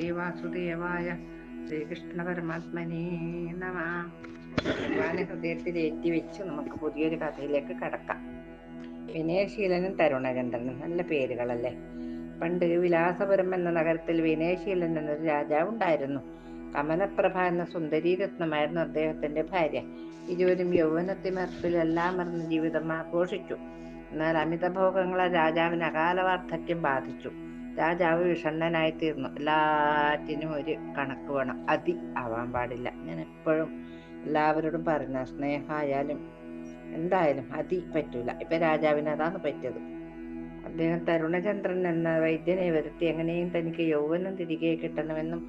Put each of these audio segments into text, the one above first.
ഭഗവതേ വാസുദേവായ ശ്രീകൃഷ്ണ പരമാത്മനേ നമ ഭഗവാനെ ഹൃദയത്തിൽ ഏറ്റി വെച്ച് നമുക്ക് പുതിയൊരു കഥയിലേക്ക് കടക്കാം. വിനയശീലനും തരുണചന്ദ്രനും നല്ല പേരുകളല്ലേ? പണ്ട് വിലാസപുരം എന്ന നഗരത്തിൽ വിനയശീലൻ എന്നൊരു രാജാവ് ഉണ്ടായിരുന്നു. കമലപ്രഭ എന്ന സുന്ദരീരത്നമായിരുന്നു അദ്ദേഹത്തിന്റെ ഭാര്യ. ഇരുവരും യൗവനത്തിമർപ്പിൽ എല്ലാം മറന്ന് ജീവിതം ആഘോഷിച്ചു. എന്നാൽ അമിതഭോഗങ്ങളെ രാജാവിന് അകാല വാർദ്ധക്യം ബാധിച്ചു. രാജാവ് വിഷണ്ണനായി തീർന്നു എല്ലാറ്റിനും ഒരു കണക്ക് വേണം. അതി ആവാൻ പാടില്ല. ഞാൻ എപ്പോഴും എല്ലാവരോടും പറഞ്ഞ സ്നേഹമായാലും എന്തായാലും അതി പറ്റൂല. ഇപ്പൊ രാജാവിന് അതാണ് പറ്റിയത്. അദ്ദേഹം തരുണചന്ദ്രൻ എന്ന വൈദ്യനെ വരുത്തി എങ്ങനെയും തനിക്ക് യൗവനം തിരികെ കിട്ടണമെന്നും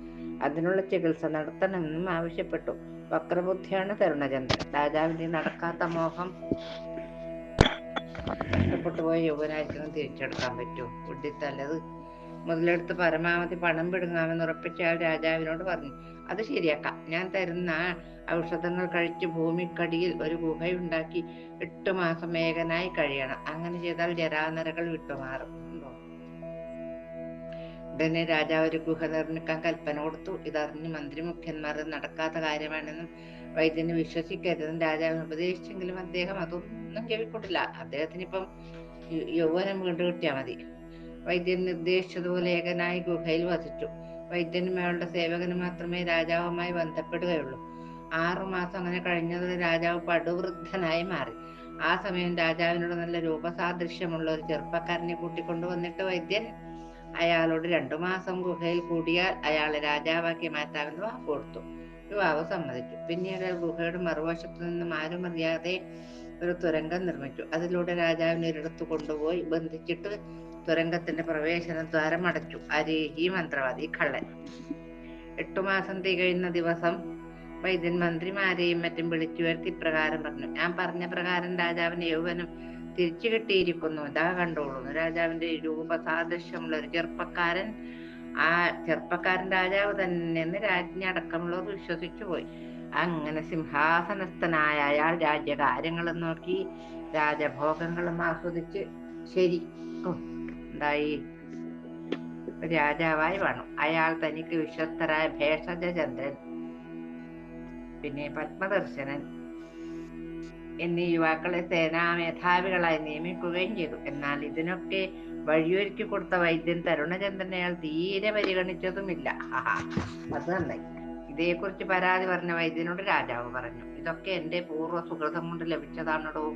അതിനുള്ള ചികിത്സ നടത്തണമെന്നും ആവശ്യപ്പെട്ടു. വക്രബുദ്ധിയാണ് തരുണചന്ദ്രൻ. രാജാവിന്റെ നടക്കാത്ത മോഹം നഷ്ടപ്പെട്ടു പോയ യൗവനായിരിക്കണം തിരിച്ചെടുക്കാൻ പറ്റുമോ ബുദ്ധിത്തല്ലത് മുതലെടുത്ത് പരമാവധി പണം പിടുങ്ങാമെന്ന് ഉറപ്പിച്ച് അയാൾ രാജാവിനോട് പറഞ്ഞു. അത് ശരിയാക്കാം. ഞാൻ തരുന്ന ഔഷധങ്ങൾ കഴിച്ച് ഭൂമിക്കടിയിൽ ഒരു ഗുഹയുണ്ടാക്കി എട്ടു മാസം ഏകനായി കഴിയണം. അങ്ങനെ ചെയ്താൽ ജരാനരകൾ വിട്ടുമാറും. ഉടനെ രാജാവ് ഒരു ഗുഹ നിർമ്മിക്കാൻ കൽപ്പന കൊടുത്തു. ഇതറിഞ്ഞ് മന്ത്രി മുഖ്യന്മാർ നടക്കാത്ത കാര്യമാണെന്നും വൈദ്യന് വിശ്വസിക്കരുതെന്നും രാജാവിന് ഉപദേശിച്ചെങ്കിലും അദ്ദേഹം അതൊന്നും കേൾക്കൊണ്ടില്ല അദ്ദേഹത്തിന് ഇപ്പം യൗവനം വീണ്ടും കിട്ടിയാൽ മതി. വൈദ്യൻ നിർദ്ദേശിച്ചതുപോലെ ഏകനായി ഗുഹയിൽ വസിച്ചു. വൈദ്യനും അയാളുടെ സേവകനും മാത്രമേ രാജാവുമായി ബന്ധപ്പെടുകയുള്ളൂ. ആറുമാസം അങ്ങനെ കഴിഞ്ഞതോടെ രാജാവ് പടുവൃദ്ധനായി മാറി. ആ സമയം രാജാവിനോട് നല്ല രൂപസാദൃശ്യമുള്ള ഒരു ചെറുപ്പക്കാരനെ കൂട്ടിക്കൊണ്ടു വന്നിട്ട് വൈദ്യൻ അയാളോട് രണ്ടു മാസം ഗുഹയിൽ കൂടിയാൽ അയാളെ രാജാവാക്കി മാറ്റാമെന്ന് വാക്ക് കൊടുത്തു. യുവാവ് സമ്മതിച്ചു. പിന്നീട് ഗുഹയുടെ മറുവശത്തു നിന്നും ആരും അറിയാതെ ഒരു തുരങ്കം നിർമ്മിച്ചു. അതിലൂടെ രാജാവിനെ ഒരിടത്ത് കൊണ്ടുപോയി ബന്ധിച്ചിട്ട് തുരങ്കത്തിന്റെ പ്രവേശന ദ്വാരം അടച്ചു. ഈ മന്ത്രവാദി കള്ളൻ. എട്ടു മാസം തികയുന്ന ദിവസം വൈദ്യൻ മന്ത്രിമാരെയും മറ്റും വിളിച്ചു വരുത്തി ഇപ്രകാരം പറഞ്ഞു. ഞാൻ പറഞ്ഞ പ്രകാരം രാജാവിന്റെ യൗവനം തിരിച്ചു കിട്ടിയിരിക്കുന്നു. ഇതാ കണ്ടോളൂ. രാജാവിന്റെ രൂപസാദൃശ്യമുള്ള ഒരു ചെറുപ്പക്കാരൻ ആ ചെറുപ്പക്കാരൻ രാജാവ് തന്നെ രാജ്ഞി അടക്കമുള്ളവർ വിശ്വസിച്ചു പോയി. അങ്ങനെ സിംഹാസനസ്ഥനായ അയാൾ രാജ്യകാര്യങ്ങളും നോക്കി രാജഭോഗങ്ങളും ആസ്വദിച്ച് ശരി എന്തായി രാജാവായി വേണം അയാൾ തനിക്ക് വിശ്വസ്തരായ ഭേഷജചന്ദ്രൻ പിന്നെ പത്മദർശനൻ എന്നീ യുവാക്കളെ സേനാ മേധാവികളായി നിയമിക്കുകയും ചെയ്തു. എന്നാൽ ഇതിനൊക്കെ വഴിയൊരുക്കി കൊടുത്ത വൈദ്യൻ തരുണചന്ദ്രനെ അയാൾ തീരെ പരിഗണിച്ചതുമില്ല. അത് നന്നായി. ഇതേക്കുറിച്ച് പരാതി പറഞ്ഞ വൈദ്യനോട് രാജാവ് പറഞ്ഞു ഇതൊക്കെ എന്റെ പൂർവ സുഹൃതം കൊണ്ട് ലഭിച്ചതാണടോ.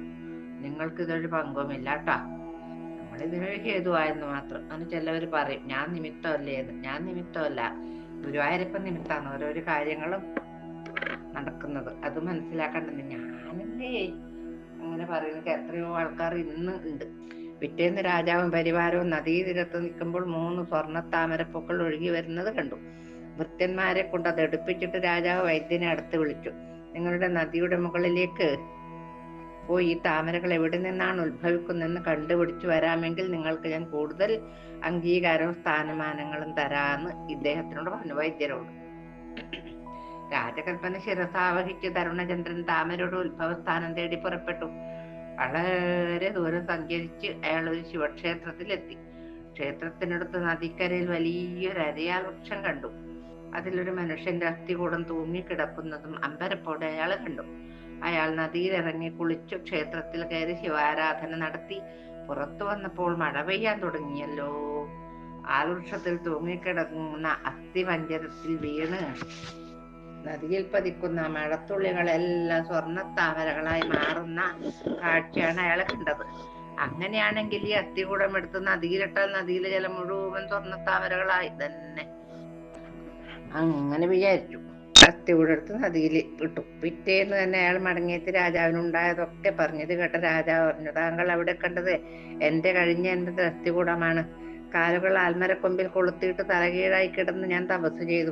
നിങ്ങൾക്ക് ഇതൊരു പങ്കുമില്ല കേട്ടാ നമ്മൾ ഇതിനൊരു ഹേതുവായെന്ന് മാത്രം. എന്ന് ചിലവർ പറയും ഞാൻ നിമിത്തമല്ലേ എന്ന്. ഞാൻ നിമിത്തമല്ല. ഗുരുവായൂരപ്പൻ നിമിത്താണ് ഓരോരോ കാര്യങ്ങളും നടക്കുന്നത്. അത് മനസ്സിലാക്കേണ്ടത് ഞാനല്ലേ അങ്ങനെ പറയുന്നത് എത്രയോ ആൾക്കാർ ഇന്ന് ഉണ്ട്. പിറ്റേന്ന് രാജാവും പരിവാരവും നദീതീരത്ത് നിൽക്കുമ്പോൾ മൂന്ന് സ്വർണ താമരപ്പൂക്കൾ ഒഴുകി വരുന്നത് കണ്ടു. വൃത്യന്മാരെ കൊണ്ട് അത് എടുപ്പിച്ചിട്ട് രാജാവ് വൈദ്യനെ അടുത്ത് വിളിച്ചു. നിങ്ങളുടെ നദിയുടെ മുകളിലേക്ക് പോയി ഈ താമരകൾ എവിടെ നിന്നാണ് ഉത്ഭവിക്കുന്നതെന്ന് കണ്ടുപിടിച്ചു വരാമെങ്കിൽ നിങ്ങൾക്ക് ഞാൻ കൂടുതൽ അംഗീകാരവും സ്ഥാനമാനങ്ങളും തരാമെന്ന് ഇദ്ദേഹത്തിനോട് പറഞ്ഞു വൈദ്യരോട്. രാജകൽപ്പന ശിരസാവഹിച്ച് തരുണചന്ദ്രൻ താമരയുടെ ഉത്ഭവസ്ഥാനം തേടി പുറപ്പെട്ടു. വളരെ ദൂരം സഞ്ചരിച്ച് അയാൾ ഒരു ശിവക്ഷേത്രത്തിലെത്തി. ക്ഷേത്രത്തിനടുത്ത് നദിക്കരയിൽ വലിയൊരു അരയാൽ വൃക്ഷം കണ്ടു. അതിലൊരു മനുഷ്യന്റെ അസ്ഥികൂടം തൂങ്ങിക്കിടക്കുന്നതും അമ്പരപ്പോടെ അയാൾ കണ്ടു. അയാൾ നദിയിലിറങ്ങി കുളിച്ചു ക്ഷേത്രത്തിൽ കയറി ശിവാരാധന നടത്തി. പുറത്തു വന്നപ്പോൾ മഴ പെയ്യാൻ തുടങ്ങിയല്ലോ. ആ വൃക്ഷത്തിൽ തൂങ്ങിക്കിടക്കുന്ന അസ്ഥിപഞ്ചരത്തിൽ വീണ്. നദിയിൽ പതിക്കുന്ന മഴത്തുള്ളികളെല്ലാം സ്വർണ താമരകളായി മാറുന്ന കാഴ്ചയാണ് അയാൾ കണ്ടത്. അങ്ങനെയാണെങ്കിൽ ഈ അത്തികൂടം എടുത്ത് നദിയിലിട്ടാൽ നദിയിലെ ജലം മുഴുവൻ സ്വർണ താമരകളായി തന്നെ. അങ്ങനെ വിചാരിച്ചു. അസ്ഥികൂടം എടുത്ത് നദിയിൽ ഇട്ടു. പിറ്റേന്ന് തന്നെ അയാൾ മടങ്ങിയെത്തി രാജാവിനുണ്ടായതൊക്കെ പറഞ്ഞത് കേട്ട രാജാവ് പറഞ്ഞു താങ്കൾ അവിടെ കണ്ടത് എന്റെ കഴിഞ്ഞ എന്റെ അസ്ഥികൂടമാണ് കാലുകൾ ആൽമരക്കൊമ്പിൽ കൊളുത്തിയിട്ട് തലകീഴായി കിടന്ന് ഞാൻ തപസ് ചെയ്തു.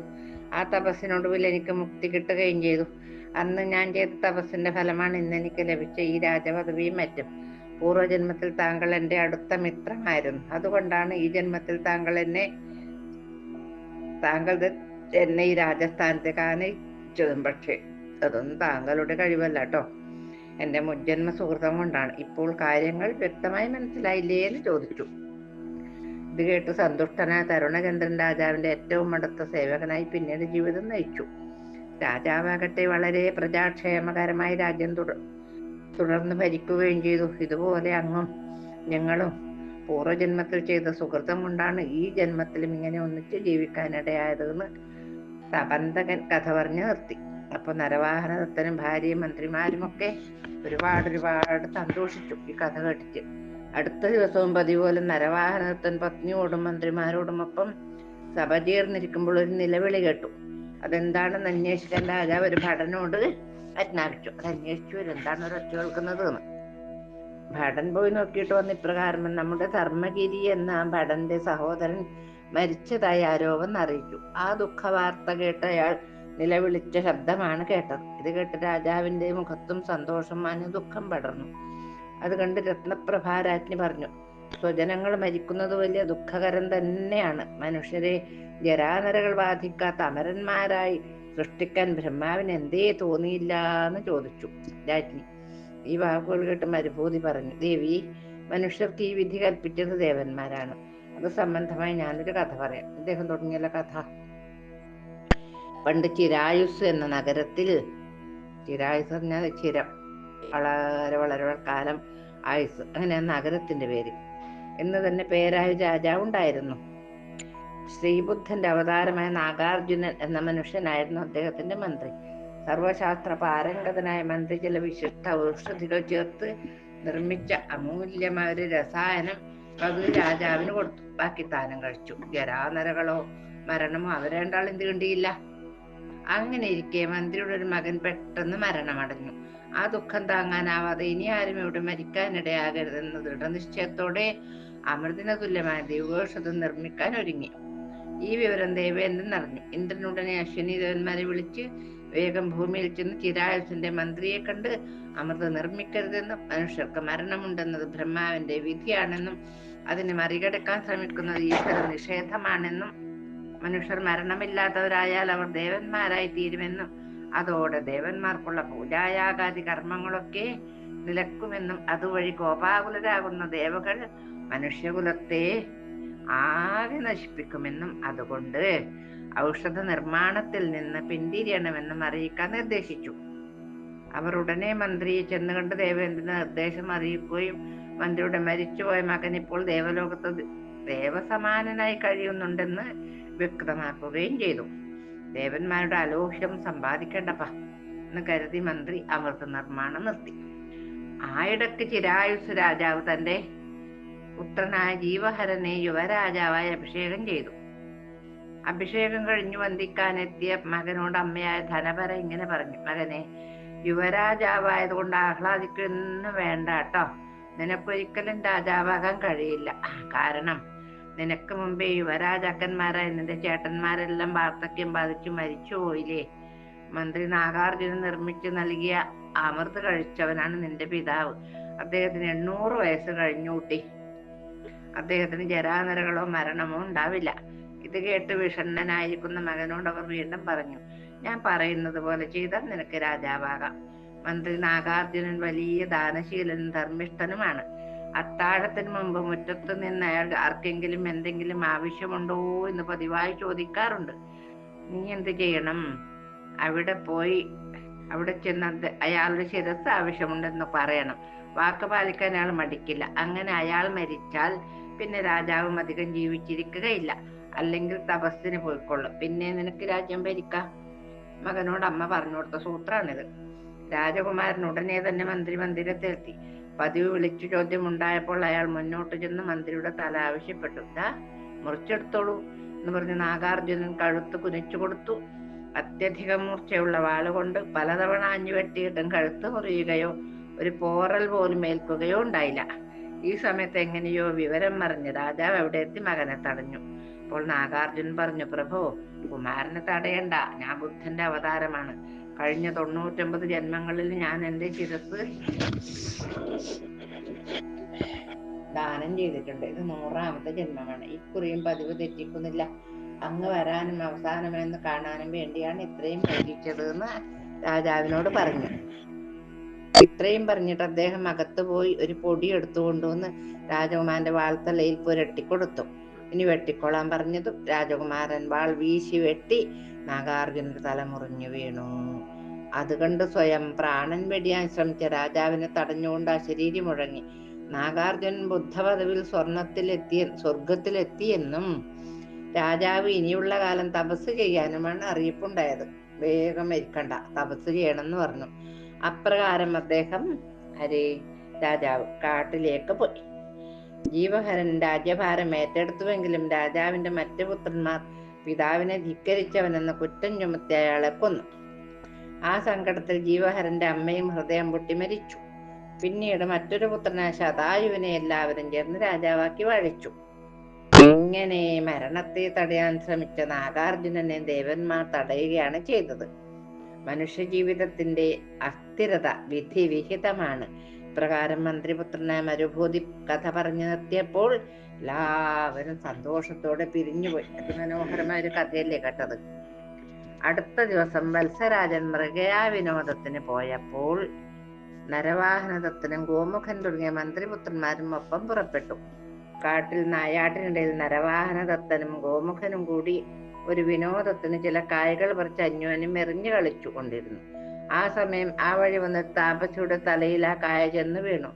ആ തപസ്സിനൊടുവിൽ എനിക്ക് മുക്തി കിട്ടുകയും ചെയ്തു. അന്ന് ഞാൻ ചെയ്ത തപസ്സിന്റെ ഫലമാണ് ഇന്ന് എനിക്ക് ലഭിച്ച ഈ രാജപദവിയും മറ്റും. പൂർവജന്മത്തിൽ താങ്കൾ എന്റെ അടുത്ത മിത്രമായിരുന്നു. അതുകൊണ്ടാണ് ഈ ജന്മത്തിൽ താങ്കൾ എന്നെ താങ്കൾ ത- എന്നെ ഈ രാജസ്ഥാനത്തേക്ക് ആനയിച്ചതും പക്ഷേ അതൊന്നും താങ്കളുടെ കഴിവല്ല കേട്ടോ എന്റെ മുജ്ജന്മ സുഹൃതം കൊണ്ടാണ് ഇപ്പോൾ കാര്യങ്ങൾ വ്യക്തമായി മനസ്സിലായില്ലേ എന്ന് ചോദിച്ചു. ഇത് കേട്ട് സന്തുഷ്ടനായ തരുണചന്ദ്രൻ രാജാവിന്റെ ഏറ്റവും അടുത്ത സേവകനായി പിന്നീട് ജീവിതം നയിച്ചു. രാജാവാകട്ടെ വളരെ പ്രജാക്ഷേമകരമായി രാജ്യം തുട തുടർന്ന് ഭരിക്കുകയും ചെയ്തു. ഇതുപോലെ അങ്ങും ഞങ്ങളും പൂർവജന്മത്തിൽ ചെയ്ത സുഹൃത്തം കൊണ്ടാണ് ഈ ജന്മത്തിലും ഇങ്ങനെ ഒന്നിച്ച് ജീവിക്കാനിടയായതെന്ന് തപന്തകൻ കഥ പറഞ്ഞ് നിർത്തി. അപ്പൊ നരവാഹനദത്തനും ഭാര്യയും മന്ത്രിമാരും ഒക്കെ ഒരുപാട് ഒരുപാട് സന്തോഷിച്ചു ഈ കഥ കേട്ടിട്ട്. അടുത്ത ദിവസവും പതിപോലെ നരവാഹനദത്തൻ പത്നിയോടും മന്ത്രിമാരോടും ഒപ്പം സഭ ചേർന്നിരിക്കുമ്പോൾ ഒരു നിലവിളി കേട്ടു. അതെന്താണെന്ന് അന്വേഷിക്കാൻ രാജാവ് ഒരു ഭടനോട് ആജ്ഞാപിച്ചു. അത് അന്വേഷിച്ചു എന്താണ് ഒരു ഒറ്റ കേൾക്കുന്നത് എന്ന് ഭടൻ പോയി നോക്കിയിട്ട് വന്ന ഇപ്രകാരം നമ്മുടെ ധർമ്മഗിരി എന്ന ഭടന്റെ സഹോദരൻ മരിച്ചതായി ആരോപം അറിയിച്ചു ആ ദുഃഖവാർത്ത കേട്ട അയാൾ നിലവിളിച്ച ശബ്ദമാണ് കേട്ടത്. ഇത് കേട്ട് രാജാവിന്റെ മുഖത്തും സന്തോഷം മാഞ്ഞു ദുഃഖം പടർന്നു. അത് കണ്ട് രത്നപ്രഭാരാജ്ഞി പറഞ്ഞു സ്വജനങ്ങൾ മരിക്കുന്നത് വലിയ ദുഃഖകരം തന്നെയാണ്. മനുഷ്യരെ ജരാനരകൾ ബാധിക്കാത്ത അമരന്മാരായി സൃഷ്ടിക്കാൻ ബ്രഹ്മാവിന് എന്തേ തോന്നിയില്ല എന്ന് ചോദിച്ചു രാജ്ഞി. ഈ വാക്കുകൾ കേട്ട് മരുഭൂതി പറഞ്ഞു ദേവി മനുഷ്യർക്ക് ഈ വിധി കൽപ്പിച്ചത് ദേവന്മാരാണ്. അത് സംബന്ധമായി ഞാനൊരു കഥ പറയാം. അദ്ദേഹം തുടങ്ങിയല്ല കഥ. പണ്ട് ചിരായുസ് എന്ന നഗരത്തിൽ ചിരായുസ് പറഞ്ഞാൽ ചിരം. വളരെ വളരെ കാലം ആയുസ്. അങ്ങനെ നഗരത്തിന്റെ പേര്. എന്ന് തന്നെ പേരായ രാജാവ് ഉണ്ടായിരുന്നു. ശ്രീബുദ്ധന്റെ അവതാരമായ നാഗാർജുനൻ എന്ന മനുഷ്യനായിരുന്നു അദ്ദേഹത്തിന്റെ മന്ത്രി. സർവശാസ്ത്ര പാരംഗതനായ മന്ത്രി ചില വിശിഷ്ട ഔഷധികൾ ചേർത്ത് നിർമ്മിച്ച അമൂല്യമായ ഒരു രസായനം പകുതി രാജാവിന് കൊടുത്തു. ബാക്കി താനം കഴിച്ചു. ജരാനരകളോ മരണമോ അവരേണ്ട രണ്ടാളും കണ്ടിയില്ല. അങ്ങനെ ഇരിക്കെ മന്ത്രിയുടെ ഒരു മകൻ പെട്ടെന്ന് മരണമടഞ്ഞു. ആ ദുഃഖം താങ്ങാനാവാതെ ഇനി ആരും ഇവിടെ മരിക്കാനിടയാകരുതെന്ന ദൃഢനിശ്ചയത്തോടെ അമൃതിന തുല്യമായ ദൈവോഷധം നിർമ്മിക്കാൻ ഒരുങ്ങി. ഈ വിവരം ദേവേന്ദ്രൻ അറിഞ്ഞു. ഇന്ദ്രനുടനെ അശ്വിനി ദേവന്മാരെ വിളിച്ച് വേഗം ഭൂമിയിൽ ചെന്ന് ചിരായുസിന്റെ മന്ത്രിയെ കണ്ട് അമൃത് നിർമ്മിക്കരുതെന്നും മനുഷ്യർക്ക് മരണമുണ്ടെന്നത് ബ്രഹ്മാവിന്റെ വിധിയാണെന്നും അതിനെ മറികടക്കാൻ ശ്രമിക്കുന്നത് ഈശ്വര നിഷേധമാണെന്നും മനുഷ്യർ മരണമില്ലാത്തവരായാൽ അവർ ദേവന്മാരായി തീരുമെന്നും അതോടെ ദേവന്മാർക്കുള്ള പൂജായാഗാദി കർമ്മങ്ങളൊക്കെ നിലക്കുമെന്നും അതുവഴി കോപാകുലരാകുന്ന ദേവകൾ മനുഷ്യകുലത്തെ ആകെ നശിപ്പിക്കുമെന്നും അതുകൊണ്ട് ഔഷധ നിർമ്മാണത്തിൽ നിന്ന് പിന്തിരിയണമെന്നും അറിയിക്കാൻ നിർദ്ദേശിച്ചു. അവർ ഉടനെ മന്ത്രിയെ ചെന്ന് കണ്ട് ദേവേന്ദ്രന് നിർദ്ദേശം അറിയിക്കുകയും മന്ത്രിയുടെ മരിച്ചുപോയ മകൻ ഇപ്പോൾ ദേവലോകത്ത് ദേവസമാനനായി കഴിയുന്നുണ്ടെന്ന് വ്യക്തമാക്കുകയും ചെയ്തു. ദേവന്മാരുടെ അലോഹ്യം സമ്പാദിക്കേണ്ടപ്പ എന്ന് കരുതി മന്ത്രി അമൃത നിർമ്മാണം നിർത്തി. ആയിടക്ക് ചിരായുസ് രാജാവ് തന്റെ പുത്രനായ ജീവഹരനെ യുവരാജാവായി അഭിഷേകം ചെയ്തു. അഭിഷേകം കഴിഞ്ഞു വന്ദിക്കാനെത്തിയ മകനോട് അമ്മയായ ധനപര ഇങ്ങനെ പറഞ്ഞു മകനെ യുവരാജാവായത് കൊണ്ട് ആഹ്ലാദിക്കുന്നു വേണ്ട കേട്ടോ. നിനക്കൊരിക്കലും രാജാവാകാൻ കഴിയില്ല. കാരണം നിനക്ക് മുമ്പേ യുവരാജാക്കന്മാരായ നിന്റെ ചേട്ടന്മാരെല്ലാം വാർദ്ധക്യം ബാധിച്ചു മരിച്ചു പോയില്ലേ. മന്ത്രി നാഗാർജുനൻ നിർമ്മിച്ചു നൽകിയ അമൃത് കഴിച്ചവനാണ് നിന്റെ പിതാവ്. അദ്ദേഹത്തിന് എണ്ണൂറ് വയസ്സ് കഴിഞ്ഞു കൂട്ടി. അദ്ദേഹത്തിന് ജരാനരകളോ മരണമോ ഉണ്ടാവില്ല. ഇത് കേട്ട് വിഷണ്ണനായിരിക്കുന്ന മകനോട് അവർ വീണ്ടും പറഞ്ഞു ഞാൻ പറയുന്നത് പോലെ ചെയ്താൽ നിനക്ക് രാജാവാകാം. മന്ത്രി നാഗാർജുനൻ വലിയ ദാനശീലനും ധർമ്മിഷ്ഠനുമാണ്. അത്താഴത്തിന് മുമ്പ് മുറ്റത്ത് നിന്ന് അയാൾ ആർക്കെങ്കിലും എന്തെങ്കിലും ആവശ്യമുണ്ടോ എന്ന് പതിവായി ചോദിക്കാറുണ്ട്. നീ എന്ത് ചെയ്യണം? അവിടെ പോയി അവിടെ ചെന്ന് അയാളുടെ ശിരസ് ആവശ്യമുണ്ടെന്ന് പറയണം. വാക്ക് പാലിക്കാൻ അയാൾ മടിക്കില്ല. അങ്ങനെ അയാൾ മരിച്ചാൽ പിന്നെ രാജാവും അധികം ജീവിച്ചിരിക്കുകയില്ല. അല്ലെങ്കിൽ തപസ്സിന് പോയിക്കൊള്ളും. പിന്നെ നിനക്ക് രാജ്യം ഭരിക്കാം. മകനോട് അമ്മ പറഞ്ഞു കൊടുത്ത സൂത്രാണിത്. രാജകുമാരൻ ഉടനെ തന്നെ മന്ത്രി മന്ദിരത്തിലെത്തി പതിവ് വിളിച്ചു ചോദ്യം ഉണ്ടായപ്പോൾ അയാൾ മുന്നോട്ട് ചെന്ന് മന്ത്രിയുടെ തല ആവശ്യപ്പെട്ടു. ദാ മുറിച്ചെടുത്തോളൂ എന്ന് പറഞ്ഞ് നാഗാർജുനൻ കഴുത്ത് കുനിച്ചു കൊടുത്തു. അത്യധികം മൂർച്ചയുള്ള വാളുകൊണ്ട് പലതവണ അഞ്ഞു വെട്ടിയിട്ടും കഴുത്ത് മുറിയുകയോ ഒരു പോറൽ പോലും ഏൽക്കുകയോ ഉണ്ടായില്ല. ഈ സമയത്ത് എങ്ങനെയോ വിവരം മറിഞ്ഞ് രാജാവ് എവിടെ എത്തി മകനെ തടഞ്ഞു. അപ്പോൾ നാഗാർജുൻ പറഞ്ഞു പ്രഭോ കുമാരനെ തടയണ്ട. ഞാൻ ബുദ്ധന്റെ അവതാരമാണ്. കഴിഞ്ഞ തൊണ്ണൂറ്റൊമ്പത് ജന്മങ്ങളിൽ ഞാൻ എന്റെ ശിരസ് ദാനം ചെയ്തിട്ടുണ്ട്. ഇത് നൂറാമത്തെ ജന്മമാണ്. ഇക്കുറിയും പതിവ് തെറ്റിക്കുന്നില്ല. അങ്ങ് വരാനും അവസാനമെന്ന് കാണാനും വേണ്ടിയാണ് ഇത്രയും വൈകിച്ചത് എന്ന് രാജാവിനോട് പറഞ്ഞു. ഇത്രയും പറഞ്ഞിട്ട് അദ്ദേഹം അകത്ത് പോയി ഒരു പൊടി എടുത്തു കൊണ്ടുവന്ന് രാജകുമാരന്റെ വാൾത്തലയിൽ പുരട്ടി കൊടുത്തു ഇനി വെട്ടിക്കൊള്ളാൻ പറഞ്ഞതും രാജകുമാരൻ വാൾ വീശി വെട്ടി നാഗാർജുനന്റെ തല മുറിഞ്ഞു വീണു. അത് കണ്ട് സ്വയം പ്രാണൻ വെടിയാൻ ശ്രമിച്ച രാജാവിനെ തടഞ്ഞുകൊണ്ട് അശരീരി മുഴങ്ങി. നാഗാർജുനൻ ബുദ്ധപദവിൽ സ്വർണത്തിലെത്തിയ സ്വർഗത്തിലെത്തിയെന്നും രാജാവ് ഇനിയുള്ള കാലം തപസ് ചെയ്യാനുമാണ് അറിയിപ്പുണ്ടായത്. വേഗം മരിക്കണ്ട തപസ് ചെയ്യണമെന്ന് പറഞ്ഞു. അപ്രകാരം അദ്ദേഹം അരേ രാജാവ് കാട്ടിലേക്ക് പോയി. ജീവഹരൻ രാജ്യഭാരം ഏറ്റെടുത്തുവെങ്കിലും രാജാവിന്റെ മറ്റു പുത്രന്മാർ പിതാവിനെ ധിക്കരിച്ചവനെന്ന കുറ്റം ചുമത്തി അയാളെ കൊന്നു. ആ സങ്കടത്തിൽ ജീവഹരന്റെ അമ്മയും ഹൃദയം പൊട്ടി മരിച്ചു. പിന്നീട് മറ്റൊരു പുത്രനായ ശതായുവിനെ എല്ലാവരും ചേർന്ന് രാജാവാക്കി വാഴിച്ചു. ഇങ്ങനെ മരണത്തെ തടയാൻ ശ്രമിച്ച നാഗാർജുനനെ ദേവന്മാർ തടയുകയാണ് ചെയ്തത്. മനുഷ്യ ജീവിതത്തിന്റെ അസ്ഥിരത വിധി വിഹിതമാണ് ഇപ്രകാരം മന്ത്രിപുത്രനായ മരുഭൂതി കഥ പറഞ്ഞു നിർത്തിയപ്പോൾ എല്ലാവരും സന്തോഷത്തോടെ പിരിഞ്ഞുപോയി. അതിമനോഹരമായ ഒരു കഥയല്ലേ കേട്ടത്. അടുത്ത ദിവസം വത്സരാജൻ മൃഗയാ വിനോദത്തിന് പോയപ്പോൾ നരവാഹനദത്തനും ഗോമുഖൻ തുടങ്ങിയ മന്ത്രിപുത്രന്മാരും ഒപ്പം പുറപ്പെട്ടു. കാട്ടിൽ നായാട്ടിനിടയിൽ നരവാഹനദത്തനും ഗോമുഖനും കൂടി ഒരു വിനോദത്തിന് ചില കായകൾ പറിച്ച് അന്യോന്യം എറിഞ്ഞു കളിച്ചു കൊണ്ടിരുന്നു ആ സമയം ആ വഴി വന്ന താപസിയുടെ തലയിൽ ആ കായ ചെന്ന് വീണു.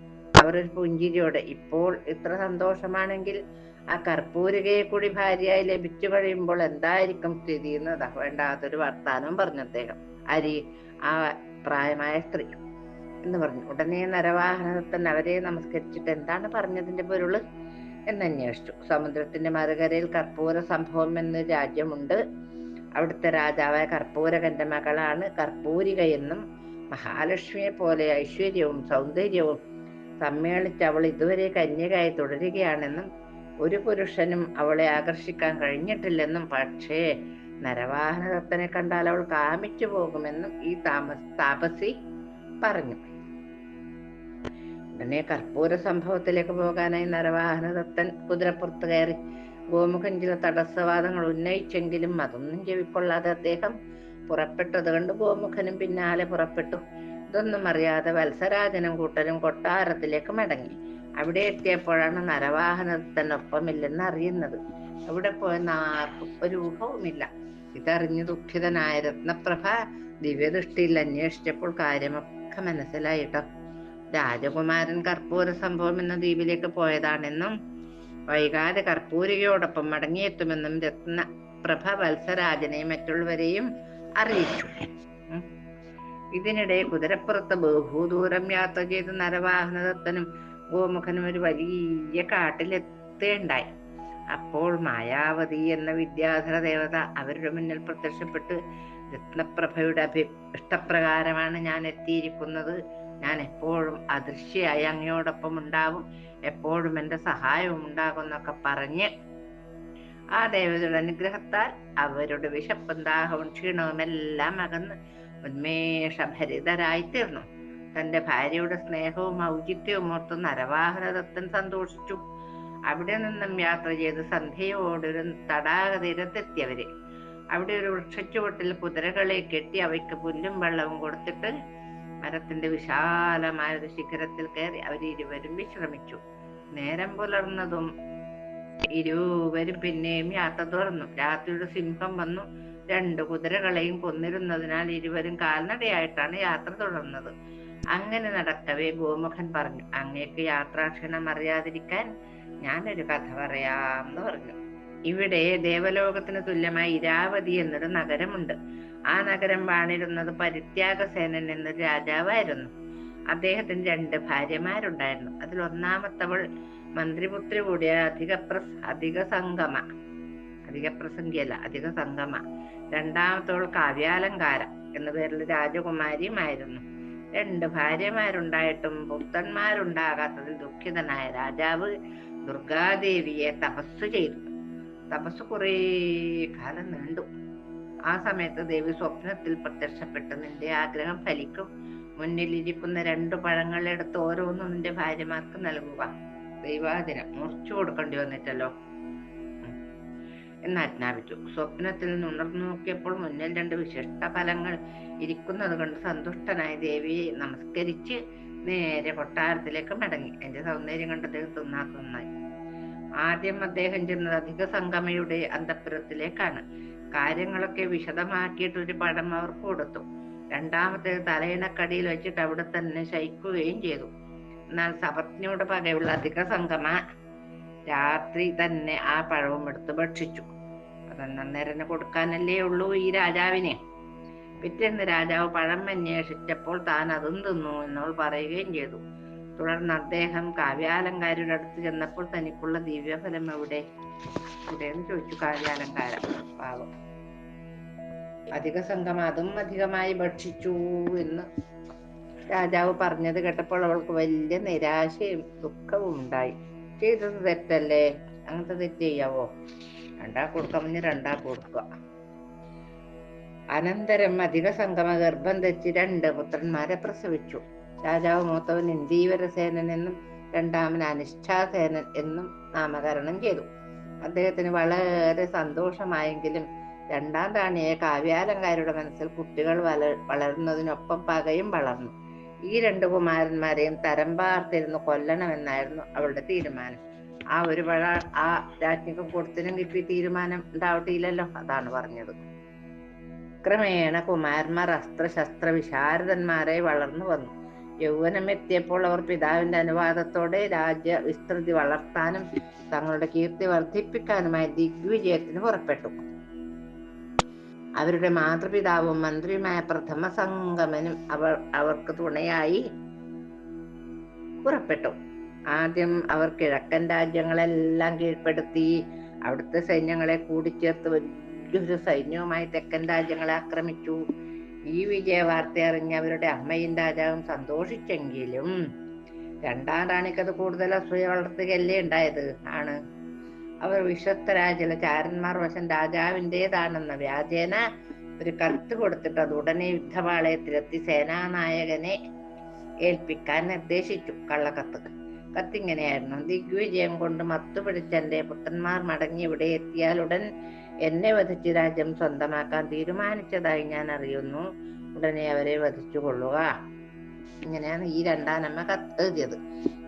അവർ ഒരു പുഞ്ചിരിയോടെ ഇപ്പോൾ ഇത്ര സന്തോഷമാണെങ്കിൽ ആ കർപ്പൂരികയെ കൂടി ഭാര്യയായി ലഭിച്ചു കഴിയുമ്പോൾ എന്തായിരിക്കും സ്ഥിതി വേണ്ട വേണ്ടാത്തൊരു വർത്താനം പറഞ്ഞു അദ്ദേഹം. അരി ആ പ്രായമായ സ്ത്രീ എന്ന് പറഞ്ഞു. ഉടനെ നരവാഹനത്തൻ അവരെ നമസ്കരിച്ചിട്ട് എന്താണ് പറഞ്ഞതിന്റെ പൊരുൾ എന്ന് അന്വേഷിച്ചു. സമുദ്രത്തിന്റെ മറുകരയിൽ കർപ്പൂര സംഭവം എന്ന രാജ്യമുണ്ട്. അവിടുത്തെ രാജാവായ കർപ്പൂരകന്റെ മകളാണ് കർപ്പൂരിക എന്നും മഹാലക്ഷ്മിയെ പോലെ ഐശ്വര്യവും സൗന്ദര്യവും സമ്മേളിച്ച് അവൾ ഇതുവരെ കന്യകയായി തുടരുകയാണെന്നും ഒരു പുരുഷനും അവളെ ആകർഷിക്കാൻ കഴിഞ്ഞിട്ടില്ലെന്നും പക്ഷേ നരവാഹനദത്തനെ കണ്ടാൽ അവൾ കാമിച്ചു പോകുമെന്നും ഈ താമസ താപസി പറഞ്ഞു. ഉടനെ കർപ്പൂര സംഭവത്തിലേക്ക് പോകാനായി നരവാഹനദത്തൻ കുതിരപ്പുറത്ത് കയറി ഗോമുഖൻ ചില തടസ്സവാദങ്ങൾ ഉന്നയിച്ചെങ്കിലും അതൊന്നും ചെവിക്കൊള്ളാതെ അദ്ദേഹം പുറപ്പെട്ടത് കണ്ട് ഗോമുഖനും പിന്നാലെ പുറപ്പെട്ടു. ഇതൊന്നും അറിയാതെ വത്സരാജനും കൂട്ടരും കൊട്ടാരത്തിലേക്ക് മടങ്ങി. അവിടെ എത്തിയപ്പോഴാണ് നരവാഹനത്തിനൊപ്പമില്ലെന്ന് അറിയുന്നത്. അവിടെ പോയെന്ന് ആർക്കും ഒരു ഊഹവുമില്ല. ഇതറിഞ്ഞ് ദുഃഖിതനായ രത്നപ്രഭ ദിവ്യദൃഷ്ടിയിൽ അന്വേഷിച്ചപ്പോൾ കാര്യമൊക്കെ മനസ്സിലായിട്ടോ രാജകുമാരൻ കർപ്പൂര സംഭവം എന്ന ദ്വീപിലേക്ക് പോയതാണെന്നും വൈകാതെ കർപ്പൂരികയോടൊപ്പം മടങ്ങിയെത്തുമെന്നും രത്ന പ്രഭ വത്സരാജനെ മറ്റുള്ളവരെയും അറിയിച്ചു. ഇതിനിടെ കുതിരപ്പുറത്ത് ബഹുദൂരം യാത്ര ചെയ്ത് നരവാഹനദത്തനും ഗോമുഖനും ഒരു വലിയ കാട്ടിലെത്തേണ്ടായി. അപ്പോൾ മായാവതി എന്ന വിദ്യാധര ദേവത അവരുടെ മുന്നിൽ പ്രത്യക്ഷപ്പെട്ട് രത്നപ്രഭയുടെ അഭി ഇഷ്ടപ്രകാരമാണ് ഞാൻ എത്തിയിരിക്കുന്നത്. ഞാൻ എപ്പോഴും അദൃശ്യയായി അങ്ങയോടൊപ്പം ഉണ്ടാവും. എപ്പോഴും എന്റെ സഹായവും ഉണ്ടാകും എന്നൊക്കെ പറഞ്ഞ് ആ ദേവതയുടെ അനുഗ്രഹത്താൽ അവരുടെ വിശപ്പും ദാഹവും ക്ഷീണവും എല്ലാം അകന്ന് ഉന്മേഷഭരിതരായി തീർന്നു. തന്റെ ഭാര്യയുടെ സ്നേഹവും ഔചിത്യവും ഓർത്ത് നരവാഹനതത്തൻ സന്തോഷിച്ചു. അവിടെ നിന്നും യാത്ര ചെയ്ത് സന്ധ്യയോടൊരു തടാക തീരത്തെത്തിയവര് അവിടെ ഒരു വൃക്ഷച്ചുവട്ടിൽ കുതിരകളെ കെട്ടി അവയ്ക്ക് പുല്ലും വെള്ളവും കൊടുത്തിട്ട് മരത്തിന്റെ വിശാലമായ ഒരു ശിഖരത്തിൽ കയറി അവരിരുവരും വിശ്രമിച്ചു. നേരം പുലർന്നതും ഇരുവരും പിന്നെയും യാത്ര തുടർന്നു. രാത്രിയുടെ സിംഹം വന്നു. രണ്ടു കുതിരകളെയും കൊന്നിരുന്നതിനാൽ ഇരുവരും കാൽനടയായിട്ടാണ് യാത്ര തുടർന്നത്. അങ്ങനെ നടക്കവേ ഗോമുഖൻ പറഞ്ഞു. അങ്ങേക്ക് യാത്രാക്ഷണം അറിയാതിരിക്കാൻ ഞാനൊരു കഥ പറയാം എന്ന് പറഞ്ഞു. ഇവിടെ ദേവലോകത്തിന് തുല്യമായ ഇരാവതി എന്നൊരു നഗരമുണ്ട്. ആ നഗരം വാണിരുന്നത് പരിത്യാഗസേനൻ എന്നൊരു രാജാവായിരുന്നു. അദ്ദേഹത്തിന് രണ്ട് ഭാര്യമാരുണ്ടായിരുന്നു. അതിൽ ഒന്നാമത്തവൾ മന്ത്രിപുത്രി കൂടിയ അധിക പ്രസ് അധിക സംഗമ അധിക പ്രസംഗിയല്ല അധിക സംഗമ രണ്ടാമത്തവൾ കാവ്യാലങ്കാര എന്ന പേരിൽ രാജകുമാരിയുമായിരുന്നു. രണ്ട് ഭാര്യമാരുണ്ടായിട്ടും പുത്രന്മാരുണ്ടാകാത്തതിൽ ദുഃഖിതനായ രാജാവ് ദുർഗാദേവിയെ തപസ് ചെയ്തു. തപസ് കുറേ കാലം നീണ്ടു. ആ സമയത്ത് ദേവി സ്വപ്നത്തിൽ പ്രത്യക്ഷപ്പെട്ട്. നിന്റെ ആഗ്രഹം ഫലിക്കും. മുന്നിലിരിക്കുന്ന രണ്ടു പഴങ്ങൾ എടുത്ത് ഓരോന്നും നിന്റെ ഭാര്യമാർക്ക് നൽകുക. ദൈവാദിനം മുറിച്ചു കൊടുക്കേണ്ടി വന്നിട്ടല്ലോ. എന്നാജ്ഞാപിച്ചു സ്വപ്നത്തിൽ ഉണർന്നു നോക്കിയപ്പോൾ മുന്നിൽ രണ്ട് വിശിഷ്ട ഫലങ്ങൾ ഇരിക്കുന്നത് കണ്ട് സന്തുഷ്ടനായ ദേവിയെ നമസ്കരിച്ച് നേരെ കൊട്ടാരത്തിലേക്ക് മടങ്ങി. എന്റെ സൗന്ദര്യം കണ്ട് അദ്ദേഹം തിന്നാ തിന്നായി ആദ്യം അദ്ദേഹം ചെന്നത് അധിക സംഗമയുടെ അന്തപുരത്തിലേക്കാണ്. കാര്യങ്ങളൊക്കെ വിശദമാക്കിയിട്ട് ഒരു പടം അവർ കൊടുത്തു. രണ്ടാമത്തെ തലയിണക്കടിയിൽ വെച്ചിട്ട് അവിടെ തന്നെ ശയിക്കുകയും ചെയ്തു. എന്നാൽ സപത്നിയോട് പകയുള്ള അധിക സംഗമ രാത്രി തന്നെ ആ പഴവും എടുത്ത് ഭക്ഷിച്ചു. അതന്നേരന് കൊടുക്കാനല്ലേ ഉള്ളൂ ഈ രാജാവിനെ. പിറ്റേന്ന് രാജാവ് പഴം അന്വേഷിച്ചപ്പോൾ താൻ അതും തിന്നു എന്നവൾ പറയുകയും ചെയ്തു. തുടർന്ന് അദ്ദേഹം കാവ്യാലങ്കാരിയുടെ അടുത്ത് ചെന്നപ്പോൾ തനിക്കുള്ള ദിവ്യഫലം എവിടെ? എവിടെയെന്ന് ചോദിച്ചു കാവ്യാലങ്കാരം. പാവം. അധിക സംഘം അതും അധികമായി ഭക്ഷിച്ചു എന്ന് രാജാവ് പറഞ്ഞത് കേട്ടപ്പോൾ അവൾക്ക് വലിയ നിരാശയും ദുഃഖവും ഉണ്ടായി. ചെയ്തത് തെറ്റല്ലേ? അങ്ങനത്തെ തെറ്റ് ചെയ്യാവോ? രണ്ടാ കൊടുക്കാമെന്ന് രണ്ടാ കൊടുക്കുക. അനന്തരം അധിക സംഗമ ഗർഭം ധരിച്ച് രണ്ട് പുത്രന്മാരെ പ്രസവിച്ചു. രാജാവ് മൂത്തവൻ ഇന്ദീവരസേനൻ എന്നും രണ്ടാമൻ അനിഷ്ഠാസേനൻ എന്നും നാമകരണം ചെയ്തു. അദ്ദേഹത്തിന് വളരെ സന്തോഷമായെങ്കിലും രണ്ടാം റാണിയെ കാവ്യാലങ്കാരുടെ മനസ്സിൽ കുട്ടികൾ വള വളരുന്നതിനൊപ്പം പകയും വളർന്നു. ഈ രണ്ട് കുമാരന്മാരെയും തരം പാർത്തിരുന്ന് കൊല്ലണമെന്നായിരുന്നു അവളുടെ തീരുമാനം. ആ ഒരു പഴ ആ രാജ്ഞിക്ക് കൊടുത്തിനും കിട്ടി തീരുമാനം ഉണ്ടാവട്ടില്ലല്ലോ അതാണ് പറഞ്ഞത്. ക്രമേണ കുമാരന്മാർ അസ്ത്രശസ്ത്ര വിശാരദന്മാരായി വളർന്നു വന്നു. യൗവനം എത്തിയപ്പോൾ അവർ പിതാവിന്റെ അനുവാദത്തോടെ രാജ്യ വിസ്തൃതി വളർത്താനും തങ്ങളുടെ കീർത്തി വർദ്ധിപ്പിക്കാനുമായി ദിഗ്വിജയത്തിന് പുറപ്പെട്ടു. അവരുടെ മാതൃപിതാവും മന്ത്രിയുമായ പ്രഥമ സംഗമനും അവർ അവർക്ക് തുണയായി പുറപ്പെട്ടു. ആദ്യം അവർ കിഴക്കൻ രാജ്യങ്ങളെല്ലാം കീഴ്പ്പെടുത്തി അവിടുത്തെ സൈന്യങ്ങളെ കൂടിച്ചേർത്ത് വലിയൊരു സൈന്യവുമായി തെക്കൻ രാജ്യങ്ങളെ ആക്രമിച്ചു. ഈ വിജയ വാർത്ത അറിഞ്ഞ അവരുടെ അമ്മയും രാജാവും സന്തോഷിച്ചെങ്കിലും രണ്ടാം റാണിക്കത് കൂടുതൽ അസൂയ വളർത്തുകയല്ലേ ഉണ്ടായത്? ആണ്. അവർ വിശ്വസ്തരായ ചില ചാരന്മാർ വശം രാജാവിന്റെതാണെന്ന വ്യാജേന ഒരു കത്ത് കൊടുത്തിട്ട് അത് ഉടനെ യുദ്ധപാളയത്തിലെത്തി സേനാനായകനെ ഏൽപ്പിക്കാൻ നിർദ്ദേശിച്ചു. കള്ളക്കത്ത്. കത്തിങ്ങനെയായിരുന്നു. ദിഗ്വിജയം കൊണ്ട് മത്തുപിടിച്ച എന്റെ പുത്രന്മാർ മടങ്ങി ഇവിടെ എത്തിയാലുടൻ എന്നെ വധിച്ച് രാജ്യം സ്വന്തമാക്കാൻ തീരുമാനിച്ചതായി ഞാൻ അറിയുന്നു. ഉടനെ അവരെ വധിച്ചു കൊള്ളുക. ഇങ്ങനെയാണ് ഈ രണ്ടാനമ്മ കത്ത് എഴുതിയത്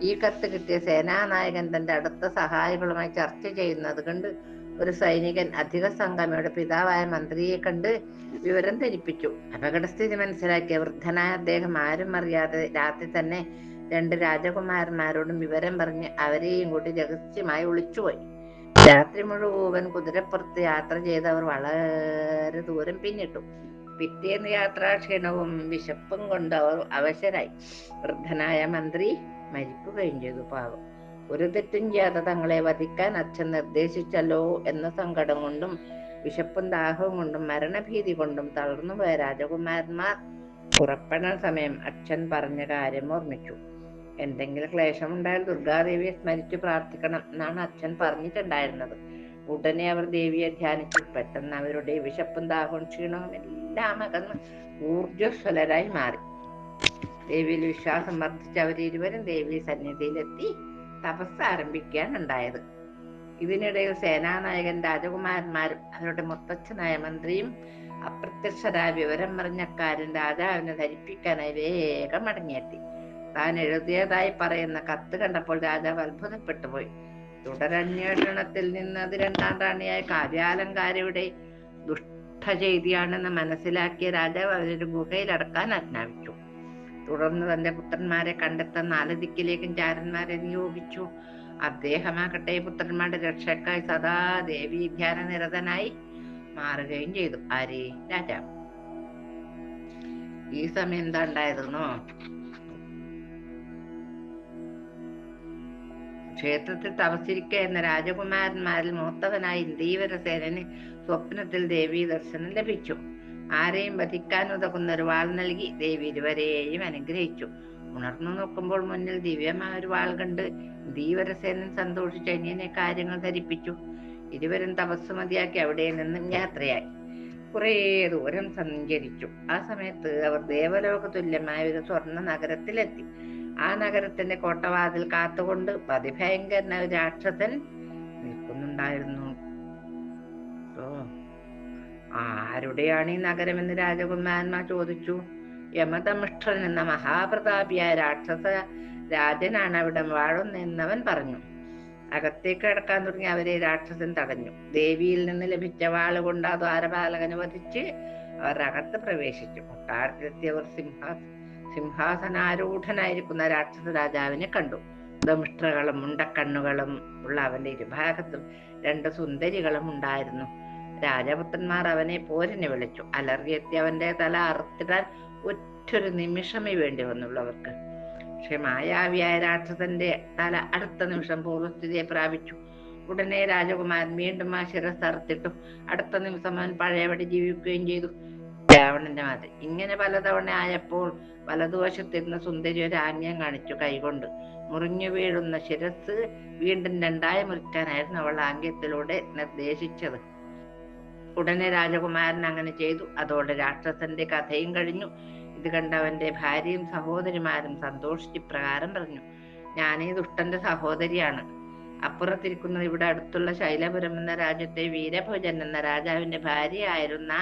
ഈ കത്ത് കിട്ടിയ സേനാനായകൻ തന്റെ അടുത്ത സഹായികളുമായി ചർച്ച ചെയ്യുന്നത് കണ്ട് ഒരു സൈനികൻ അധിക സംഗമയുടെ പിതാവായ മന്ത്രിയെ കണ്ട് വിവരം ധരിപ്പിച്ചു. അപകടസ്ഥിതി മനസ്സിലാക്കിയ വൃദ്ധനായ അദ്ദേഹം ആരും അറിയാതെ രാത്രി തന്നെ രണ്ട് രാജകുമാരന്മാരോടും വിവരം പറഞ്ഞ് അവരെയും കൂടി രഹസ്യമായി ഒളിച്ചുപോയി. രാത്രി മുഴുവൻ കുതിരപ്പുറത്ത് യാത്ര ചെയ്തവർ വളരെ ദൂരം പിന്നിട്ടു. പിറ്റേന്ന് യാത്രാക്ഷീണവും വിശപ്പും കൊണ്ട് അവർ അവശരായി. വൃദ്ധനായ മന്ത്രി മരിക്കുകയും ചെയ്തു പാവം. ഒരു തെറ്റും ചെയ്യാതെ തങ്ങളെ വധിക്കാൻ അച്ഛൻ നിർദ്ദേശിച്ചല്ലോ എന്ന സങ്കടം കൊണ്ടും വിശപ്പും ദാഹവും കൊണ്ടും മരണഭീതി കൊണ്ടും തളർന്നുപോയ രാജകുമാരന്മാർ പുറപ്പെടാൻ സമയം അച്ഛൻ പറഞ്ഞ കാര്യം ഓർമ്മിച്ചു. എന്തെങ്കിലും ക്ലേശം ഉണ്ടായാൽ ദുർഗാദേവിയെ സ്മരിച്ചു പ്രാർത്ഥിക്കണം എന്നാണ് അച്ഛൻ പറഞ്ഞിട്ടുണ്ടായിരുന്നത്. ഉടനെ അവർ ദേവിയെ ധ്യാനിച്ചു. പെട്ടെന്ന് അവരുടെ വിശപ്പും ദാഹവും ക്ഷീണവും എല്ലാം അകന്ന് ഊർജസ്വലരായി മാറി. ദേവിയിൽ വിശ്വാസം വർദ്ധിച്ച അവരിരുവരും ദേവി സന്നിധിയിലെത്തി തപസ് ആരംഭിക്കുകയാണ് ഉണ്ടായത്. ഇതിനിടയിൽ സേനാനായകൻ രാജകുമാരന്മാരും അവരുടെ മുത്തച്ഛനായ മന്ത്രിയും അപ്രത്യക്ഷരായ വിവരം പറഞ്ഞക്കാരൻ രാജാവിനെ ധരിപ്പിക്കാനായി വേഗം മടങ്ങിയെത്തി താൻ എഴുതിയതായി പറയുന്ന കത്ത് കണ്ടപ്പോൾ രാജാവ് അത്ഭുതപ്പെട്ടു പോയി തുടരന്വേഷണത്തിൽ നിന്ന് അത് രണ്ടാം റാണിയായ കാര്യാലങ്കാരിയുടെ ദുഷ്ട ചെയ്തിയാണെന്ന് മനസ്സിലാക്കിയ രാജാവ് അവരൊരു ഗുഹയിൽ അടക്കാൻ ആജ്ഞാപിച്ചു. തുടർന്ന് തന്റെ പുത്രന്മാരെ കണ്ടെത്താൻ നാല് ദിക്കിലേക്കും ചാരന്മാരെ നിയോഗിച്ചു. അദ്ദേഹമാകട്ടെ പുത്രന്മാരുടെ രക്ഷക്കായി സദാ ദേവി ധ്യാന നിരതനായി മാറുകയും ചെയ്തു. ആര്? രാജാവ്. ഈ സമയം എന്താ ഉണ്ടായതെന്നോ? ക്ഷേത്രത്തിൽ തപസ്സിരിക്ക എന്ന രാജകുമാരന്മാരിൽ മൂത്തവനായ ഇന്ദീവരസേനന് സ്വപ്നത്തിൽ ദേവി ദർശനം ലഭിച്ചു. ആരെയും വധിക്കാൻ ഉതകുന്ന ഒരു വാൾ നൽകി ദേവി ഇരുവരെയും അനുഗ്രഹിച്ചു. ഉണർന്നു നോക്കുമ്പോൾ മുന്നിൽ ദിവ്യമായ ഒരു വാൾ കണ്ട് ധീവരസേനൻ സന്തോഷിച്ച് അന്യനെ കാര്യങ്ങൾ ധരിപ്പിച്ചു. ഇരുവരും തപസ് മതിയാക്കി അവിടെ നിന്നും യാത്രയായി. കുറേ ദൂരം സഞ്ചരിച്ചു. ആ സമയത്ത് അവർ ദേവലോക തുല്യമായ ഒരു സ്വർണ നഗരത്തിലെത്തി. ആ നഗരത്തിന്റെ കോട്ടവാതിൽ കാത്തുകൊണ്ട് അതിഭയങ്കരനായ രാക്ഷസൻ നിൽക്കുന്നുണ്ടായിരുന്നു. ആരുടെയാണ് ഈ നഗരം നഗരമെന്ന് രാജകുമാരന്മാർ ചോദിച്ചു. യമതമിഷ്ഠൻ എന്ന മഹാപ്രതാപിയായ രാക്ഷസ രാജനാണ് അവിടെ വാഴുന്നവൻ പറഞ്ഞു. അകത്തേക്ക് കിടക്കാൻ തുടങ്ങി അവരെ രാക്ഷസൻ തടഞ്ഞു. ദേവിയിൽ നിന്ന് ലഭിച്ച വാൾ കൊണ്ട് ആ ദ്വാരപാലകനെ വധിച്ച് അവർ അകത്ത് പ്രവേശിച്ചു. കൊട്ടാരത്തിലെത്തിയവർ സിംഹാ സിംഹാസനാരൂഢനായിരിക്കുന്ന രാക്ഷസ രാജാവിനെ കണ്ടു. ദമിഷ്ട്രകളും മുണ്ടക്കണ്ണുകളും ഉള്ള അവന്റെ ഇരുഭാഗത്തും രണ്ട് സുന്ദരികളും ഉണ്ടായിരുന്നു. രാജപുത്രന്മാർ അവനെ പോരിന് വിളിച്ചു. അലർഗിയെത്തി അവന്റെ തല അറുത്തിടാൻ ഒറ്റൊരു നിമിഷമേ വേണ്ടി വന്നുള്ളവർക്ക്. പക്ഷെ മായാവിയായ രാക്ഷസന്റെ തല അടുത്ത നിമിഷം പൂർവസ്ഥിതിയെ പ്രാപിച്ചു. ഉടനെ രാജകുമാരൻ വീണ്ടും ആ ശിരസ് അറുത്തിട്ടു. അടുത്ത നിമിഷം അവൻ പഴയപടി ജീവിക്കുകയും ചെയ്തു. രാവണന്റെ മാതിരി ഇങ്ങനെ പലതവണ ആയപ്പോൾ വലതുവശത്തിരുന്ന സുന്ദരി ഒരു ആംഗ്യം കാണിച്ചു കൈകൊണ്ട്. മുറിഞ്ഞു വീഴുന്ന ശിരസ് വീണ്ടും രണ്ടായി മുറിക്കാനായിരുന്നു അവൾ ആംഗ്യത്തിലൂടെ നിർദ്ദേശിച്ചത്. ഉടനെ രാജകുമാരൻ അങ്ങനെ ചെയ്തു. അതോടെ രാക്ഷസന്റെ കഥയും കഴിഞ്ഞു. ഇത് കണ്ടവന്റെ ഭാര്യയും സഹോദരിമാരും സന്തോഷിച്ച് പ്രകാരം പറഞ്ഞു. ഞാനീ ദുഷ്ടന്റെ സഹോദരിയാണ്. അപ്പുറത്തിരിക്കുന്നത് ഇവിടെ അടുത്തുള്ള ശൈലപുരം എന്ന രാജ്യത്തെ വീരഭോജൻ എന്ന രാജാവിന്റെ ഭാര്യയായിരുന്ന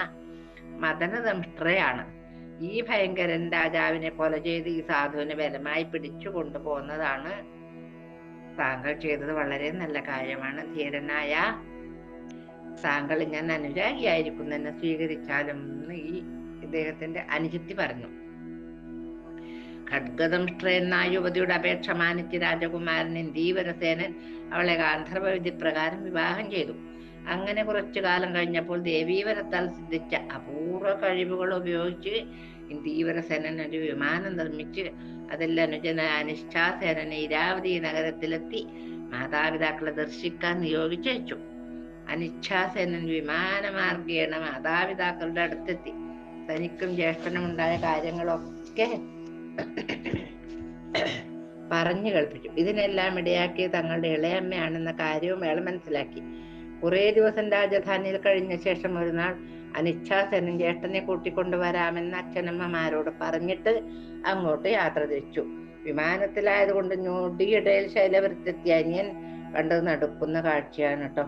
മദനദംഷ്ട്രയാണ് ഈ ഭയങ്കരൻ രാജാവിനെ കൊല ചെയ്ത് ഈ സാധുവിനെ ബലമായി പിടിച്ചു കൊണ്ടുപോകുന്നതാണ് താങ്കൾ ചെയ്തത്. വളരെ നല്ല കാര്യമാണ്. ധീരനായ താങ്കൾ ഞാൻ അനുരാഗിയായിരിക്കും എന്നെ സ്വീകരിച്ചാലും എന്ന് ഈ ഇദ്ദേഹത്തിന്റെ അനുജത്തി പറഞ്ഞു. ഖഡ്ഗദംഷ്ട്ര എന്ന യുവതിയുടെ അപേക്ഷ മാനിച്ച് രാജകുമാരൻ ഇന്ദീവരസേനൻ അവളെ ഗാന്ധർവ വിധി പ്രകാരം വിവാഹം ചെയ്തു. അങ്ങനെ കുറച്ചു കാലം കഴിഞ്ഞപ്പോൾ ദേവീവരത്താൽ സിദ്ധിച്ച അപൂർവ കഴിവുകൾ ഉപയോഗിച്ച് ഇന്ദീവരസേനൻ ഒരു വിമാനം നിർമ്മിച്ച് അതിൽ അനുജന അനിഷ്ഠാസേനനെ ഇരാവതി നഗരത്തിലെത്തി മാതാപിതാക്കളെ ദർശിക്കാൻ നിയോഗിച്ചു അനിച്ഛാസേനൻ വിമാനമാർഗേണ മാതാപിതാക്കളുടെ അടുത്തെത്തി. തനിക്കും ജ്യേഷ്ഠനും ഉണ്ടായ കാര്യങ്ങളൊക്കെ പറഞ്ഞു കേൾപ്പിച്ചു. ഇതിനെല്ലാം ഇടയാക്കിയ തങ്ങളുടെ ഇളയമ്മയാണെന്ന കാര്യവും അയാൾ മനസ്സിലാക്കി. കുറേ ദിവസം രാജധാനിയിൽ കഴിഞ്ഞ ശേഷം ഒരു നാൾ അനിച്ഛാസനും ജ്യേഷ്ഠനെ കൂട്ടിക്കൊണ്ടുവരാമെന്ന് അച്ഛനമ്മമാരോട് പറഞ്ഞിട്ട് അങ്ങോട്ട് യാത്ര തിരിച്ചു. വിമാനത്തിലായതുകൊണ്ട് ഞൊടിയിടയിൽ ശൈലവൃത്തെത്തിയ അനിയൻ കണ്ടത് നടക്കുന്ന കാഴ്ചയാണ് കേട്ടോ.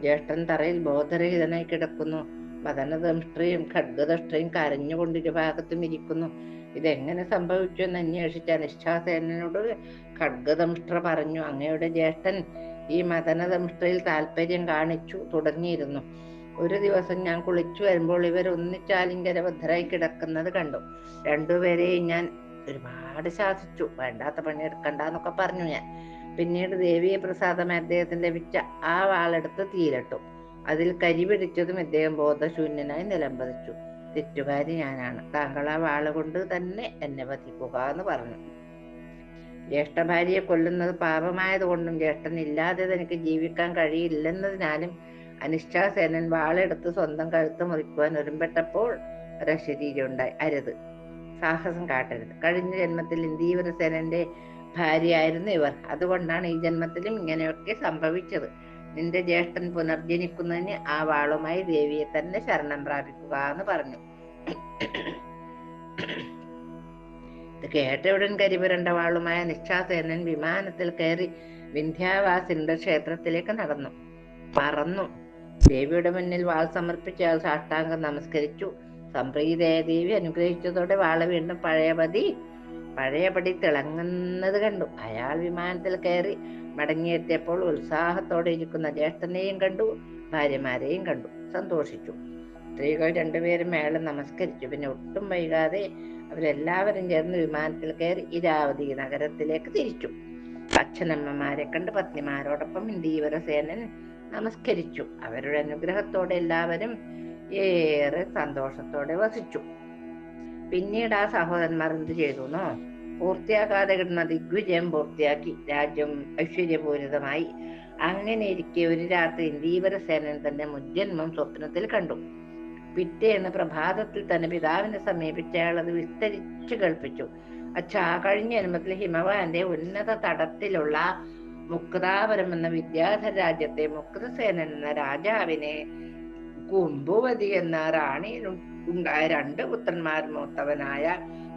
ജ്യേഷ്ഠൻ തറയിൽ ബോധരഹിതനായി കിടക്കുന്നു. മദനദംഷ്ട്രയും ഖഡ്ഗദഷ്ട്രയും കരഞ്ഞുകൊണ്ട് ഇരുഭാഗത്തും ഇരിക്കുന്നു. ഇതെങ്ങനെ സംഭവിച്ചു എന്ന് അന്വേഷിച്ച അനിഷ്ഠാസേനോട് ഖഡ്ഗദംഷ്ട്ര പറഞ്ഞു. അങ്ങയുടെ ജ്യേഷ്ഠൻ ഈ മദനദംഷ്ട്രയിൽ താല്പര്യം കാണിച്ചു തുടങ്ങിയിരുന്നു. ഒരു ദിവസം ഞാൻ കുളിച്ചു വരുമ്പോൾ ഇവർ ഒന്നിച്ചാലിംഗരബദ്ധരായി കിടക്കുന്നത് കണ്ടു. രണ്ടുപേരെയും ഞാൻ ഒരുപാട് ശാസിച്ചു. വേണ്ടാത്ത പണിയെടുക്കണ്ടെന്നൊക്കെ പറഞ്ഞു ഞാൻ. പിന്നീട് ദേവിയെ പ്രസാദം അദ്ദേഹത്തിന് ലഭിച്ച ആ വാളെടുത്ത് തീരട്ടു. അതിൽ കരി പിടിച്ചതും ഇദ്ദേഹം ബോധശൂന്യനായി നിലംപതിച്ചു. തെറ്റുകാരി ഞാനാണ്. താങ്കൾ ആ വാൾ കൊണ്ട് തന്നെ എന്നെ വധിക്കുക എന്ന് പറഞ്ഞു. ജ്യേഷ്ഠ ഭാര്യയെ കൊല്ലുന്നത് പാപമായതുകൊണ്ടും ജ്യേഷ്ഠൻ ഇല്ലാതെ തനിക്ക് ജീവിക്കാൻ കഴിയില്ലെന്നതിനാലും അനിഷ്ഠാസേനൻ വാളെടുത്ത് സ്വന്തം കഴുത്ത് മുറിക്കുവാൻ ഒരുമ്പെട്ടപ്പോൾ ഉണ്ടായി അരുത്. സാഹസം കാട്ടരുത്. കഴിഞ്ഞ ജന്മത്തിൽ ഇന്ദീവരസേനന്റെ ഭാര്യയായിരുന്നു ഇവർ. അതുകൊണ്ടാണ് ഈ ജന്മത്തിലും ഇങ്ങനെയൊക്കെ സംഭവിച്ചത്. നിന്റെ ജ്യേഷ്ഠൻ പുനർജനിക്കുന്നതിന് ആ വാളുമായി ദേവിയെ തന്നെ ശരണം പ്രാപിക്കുക എന്ന് പറഞ്ഞു. ഇത് കേട്ടയുടൻ കരിപുരണ്ട വാളുമായ നിശ്ചാസേനൻ വിമാനത്തിൽ കയറി വിന്ധ്യാവാസിന്റെ ക്ഷേത്രത്തിലേക്ക് നടന്നു. പറന്നു. ദേവിയുടെ മുന്നിൽ വാൾ സമർപ്പിച്ച അയാൾ സാഷ്ടാംഗം നമസ്കരിച്ചു. സംപ്രീതയായ ദേവി അനുഗ്രഹിച്ചതോടെ വാൾ വീണ്ടും പഴയപതി പഴയപടി തിളങ്ങുന്നത് കണ്ടു. അയാൾ വിമാനത്തിൽ കയറി മടങ്ങിയെത്തിയപ്പോൾ ഉത്സാഹത്തോടെ ഇരിക്കുന്ന ജ്യേഷ്ഠനെയും കണ്ടു ഭാര്യമാരെയും കണ്ടു. സന്തോഷിച്ചു. സ്ത്രീകൾ രണ്ടുപേരും അയാളെ നമസ്കരിച്ചു. പിന്നെ ഒട്ടും വൈകാതെ അവരെല്ലാവരും ചേർന്ന് വിമാനത്തിൽ കയറി ഇരാവതി നഗരത്തിലേക്ക് തിരിച്ചു. അച്ഛനമ്മമാരെ കണ്ട് പത്നിമാരോടൊപ്പം ഇന്ദീവരസേനൻ നമസ്കരിച്ചു. അവരുടെ അനുഗ്രഹത്തോടെ എല്ലാവരും ഏറെ സന്തോഷത്തോടെ വസിച്ചു. പിന്നീട് ആ സഹോദരന്മാർ എന്ത് ചെയ്തുന്നോ? പൂർത്തിയാക്കാതെ കിടന്ന ദിഗ്വിജയം പൂർത്തിയാക്കി. രാജ്യം ഐശ്വര്യപൂരിതമായി. അങ്ങനെ ഇരിക്കെ ഒരു രാത്രി ഇന്ദീവരസേനൻ തന്റെ മുജ്ജന്മം സ്വപ്നത്തിൽ കണ്ടു. പിറ്റേന്ന് പ്രഭാതത്തിൽ തന്നെ പിതാവിനെ സമീപിച്ച് അയാൾ അത് വിസ്തരിച്ചു കേൾപ്പിച്ചു. അച്ഛാ കഴിഞ്ഞ ജന്മത്തിൽ ഹിമവാന്റെ ഉന്നത തടത്തിലുള്ള മുക്താപുരം എന്ന വിദ്യാധര രാജ്യത്തെ മുക്തസേനൻ എന്ന രാജാവിനെ കുംഭുവതി എന്ന റാണിയിൽ ഉണ്ടായ രണ്ട് പുത്രന്മാർ മൂത്തവനായ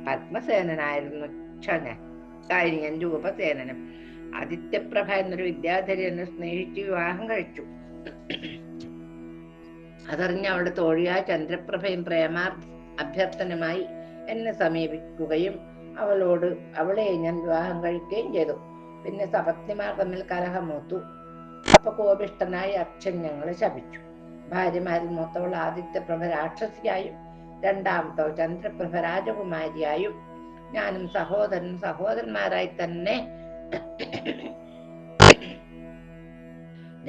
പത്മസേനനായിരുന്നു ക്ഷണൻ സൈനികൻ രൂപസേനനും. ആദിത്യപ്രഭ എന്നൊരു വിദ്യാധരി എന്നെ സ്നേഹിച്ച് വിവാഹം കഴിച്ചു. അതറിഞ്ഞ അവളുടെ തോഴിയായ ചന്ദ്രപ്രഭയും പ്രേമാർ അഭ്യർത്ഥനമായി എന്നെ സമീപിക്കുകയും അവളോട് അവളെ ഞാൻ വിവാഹം കഴിക്കുകയും ചെയ്തു. പിന്നെ സപത്നിമാർ തമ്മിൽ കലഹമൂത്തു അപ്പൊ കോപിഷ്ടനായി അച്ഛൻ ഞങ്ങളെ ശപിച്ചു. ഭാര്യമാരിൽ മൂത്തവൾ ആദിത്യപ്രഭ രാക്ഷസിയായും രണ്ടാമത്തവൾ ചന്ദ്രപ്രഭ രാജകുമാരിയായും ഞാനും സഹോദരനും സഹോദരന്മാരായി തന്നെ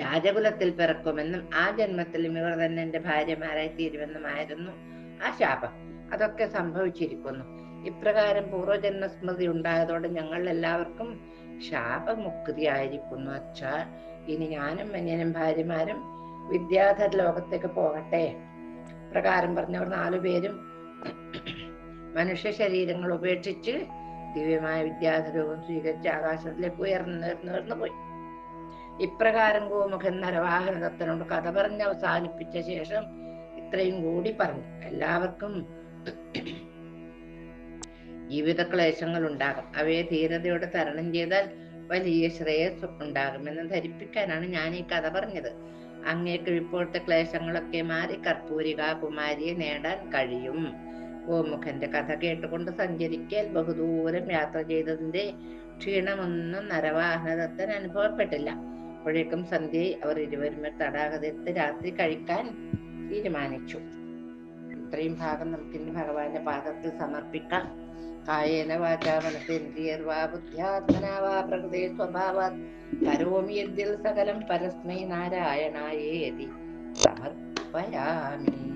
രാജകുലത്തിൽ പിറക്കുമെന്നും ആ ജന്മത്തിൽ ഇവർ തന്നെ എന്റെ ഭാര്യമാരായി തീരുമെന്നുമായിരുന്നു ആ ശാപം. അതൊക്കെ സംഭവിച്ചിരിക്കുന്നു. ഇപ്രകാരം പൂർവജന്മ സ്മൃതി ഉണ്ടായതോടെ ഞങ്ങൾ എല്ലാവർക്കും ശാപമുക്തിയായിരിക്കുന്നു. അച്ഛ ഇനി ഞാനും അന്യനും ഭാര്യമാരും വിദ്യാധര ലോകത്തേക്ക് പോകട്ടെ. പ്രകാരം പറഞ്ഞവർ നാലുപേരും മനുഷ്യ ശരീരങ്ങൾ ഉപേക്ഷിച്ച് ദിവ്യമായ വിദ്യാധരവും സ്വീകരിച്ച് ആകാശത്തിലേക്ക് ഉയർന്നു ഉയർന്നു പോയി. ഇപ്രകാരം ഗോമുഖൻ നരവാഹനദത്തനോട് കഥ പറഞ്ഞ് അവസാനിപ്പിച്ച ശേഷം ഇത്രയും കൂടി പറഞ്ഞു. എല്ലാവർക്കും ജീവിത ക്ലേശങ്ങൾ ഉണ്ടാകും അവയെ ധീരതയോടെ തരണം ചെയ്താൽ വലിയ ശ്രേയസ് ഉണ്ടാകുമെന്ന് ധരിപ്പിക്കാനാണ് ഞാൻ ഈ കഥ പറഞ്ഞത്. അങ്ങേക്ക് ഇപ്പോഴത്തെ ക്ലേശങ്ങളൊക്കെ മാറി കർപ്പൂരിക കുമാരിയെ നേടാൻ കഴിയും. ഗോമുഖന്റെ കഥ കേട്ടുകൊണ്ട് സഞ്ചരിക്കൽ ബഹുദൂരം യാത്ര ചെയ്തതിന്റെ ക്ഷീണമൊന്നും നരവാഹനദത്തൻ അനുഭവപ്പെട്ടില്ല. അപ്പോഴേക്കും സന്ധ്യയിൽ അവർ ഇരുവരും തടാകതെത്ത് രാത്രി കഴിക്കാൻ തീരുമാനിച്ചു. ഇത്രയും ഭാഗം നമുക്കിനി ഭഗവാന്റെ പാദത്തിൽ സമർപ്പിക്കാം. കായേന വാചാ മനസേന്ദ്രിയർവാ ബുദ്ധ്യാത്മനാവാ പ്രകൃതി സ്വഭാവാത്. കരോമി യദ്യൽ സകലം പരസ്മൈ നാരായണായേതി സമർപ്പയാമി.